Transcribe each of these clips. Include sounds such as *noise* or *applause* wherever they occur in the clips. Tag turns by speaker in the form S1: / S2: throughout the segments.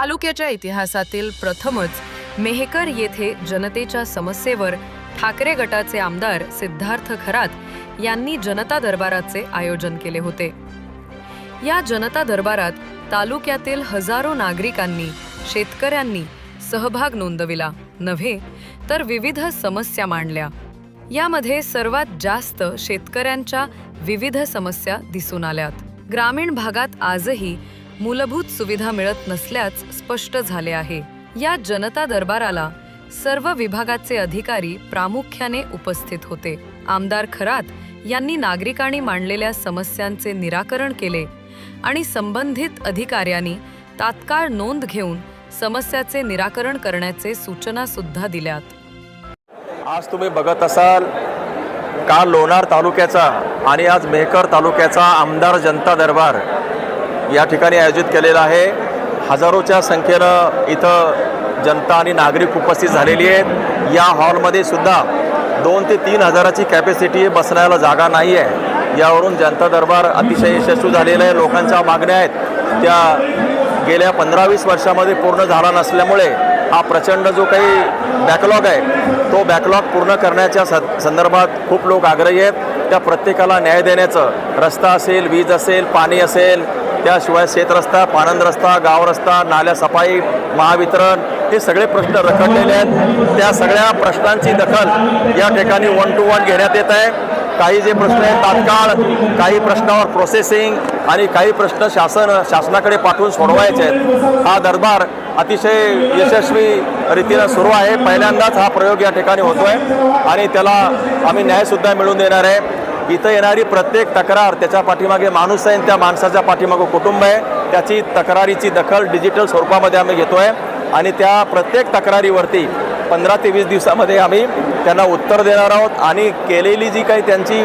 S1: तालुक्याच्या इतिहासातील प्रथमच मेहकर येथे जनतेच्या समस्येवर ठाकरे गटाचे आमदार सिद्धार्थ खरात यांनी जनता दरबाराचे आयोजन केले होते. या जनता दरबारात तालुक्यातील हजारो नागरिकांनी शेतकऱ्यांनी सहभाग नोंदविला. नव्हे तर विविध समस्या मांडल्या. यामध्ये सर्वात जास्त शेतकऱ्यांच्या विविध समस्या दिसून आल्यात. ग्रामीण भागात आजही मूलभूत सुविधा मिळत नसल्याच स्पष्ट झाले आहे. या जनता दरबाराला सर्व विभागाचे अधिकारी प्रामुख्याने उपस्थित होते. आमदार खरात यांनी नागरिकांनी मांडलेल्या समस्यांचे निराकरण केले आणि संबंधित अधिकाऱ्यांनी तात्काळ नोंद घेऊन समस्याचे निराकरण करण्याचे सूचना सुद्धा दिल्यात.
S2: आज तुम्ही बघत असाल काल लोणार तालुक्याचा आणि आज मेहकर तालुक्याचा आमदार जनता दरबार. या ठिकाणी आयोजित केलेला आहे. हजारोच्या संख्येनं इथं जनता आणि नागरिक उपस्थित झालेली आहेत. या हॉलमध्ये सुद्धा दोन ते तीन हजाराची कॅपॅसिटी बसण्याला जागा नाही आहे. यावरून जनता दरबार अतिशय यशस्वी झालेला आहे. लोकांच्या मागण्या आहेत. त्या गेल्या पंधरा वीस वर्षामध्ये पूर्ण झाला नसल्यामुळे हा प्रचंड जो काही बॅकलॉग आहे तो बॅकलॉग पूर्ण करण्याच्या स संदर्भात खूप लोक आग्रही आहेत. त्या प्रत्येकाला न्याय देण्याचं रस्ता असेल वीज असेल पाणी असेल त्याशिवाय शेतरस्ता पाणंद रस्ता गाव रस्ता नाल्या सफाई महावितरण हे सगळे प्रश्न रखडलेले आहेत. त्या सगळ्या प्रश्नांची दखल या ठिकाणी वन टू वन घेण्यात येत आहे. काही जे प्रश्न आहेत तात्काळ काही प्रश्नावर प्रोसेसिंग आणि काही प्रश्न शासन शासनाकडे पाठवून सोडवायचे आहेत. हा दरबार अतिशय यशस्वी रीतीनं सुरू आहे. पहिल्यांदाच हा प्रयोग या ठिकाणी होतो आहे आणि त्याला आम्ही न्यायसुद्धा मिळवून देणार आहे. इथं येणारी प्रत्येक तक्रार त्याच्या पाठीमागे माणूस आहे आणि त्या माणसाच्या पाठीमागे कुटुंब आहे. त्याची तक्रारीची दखल डिजिटल स्वरूपामध्ये आम्ही घेतो आहे आणि त्या प्रत्येक तक्रारीवरती पंधरा ते वीस दिवसामध्ये आम्ही त्यांना उत्तर देणार आहोत आणि केलेली जी काही त्यांची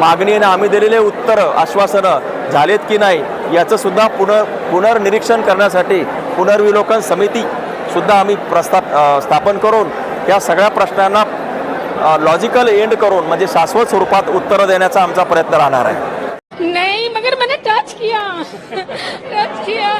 S2: मागणी आणि आम्ही दिलेले उत्तरं आश्वासनं झालेत की नाही याचंसुद्धा पुनर पुनर्निरीक्षण करण्यासाठी पुनर्विलोकन समितीसुद्धा आम्ही प्रस्था स्थापन करून या सगळ्या प्रश्नांना लॉजिकल एंड करून म्हणजे शाश्वत स्वरूपात उत्तरं देण्याचा आमचा प्रयत्न राहणार आहे.
S3: नाही मगर मैंने टच किया. *laughs* Touch KIA.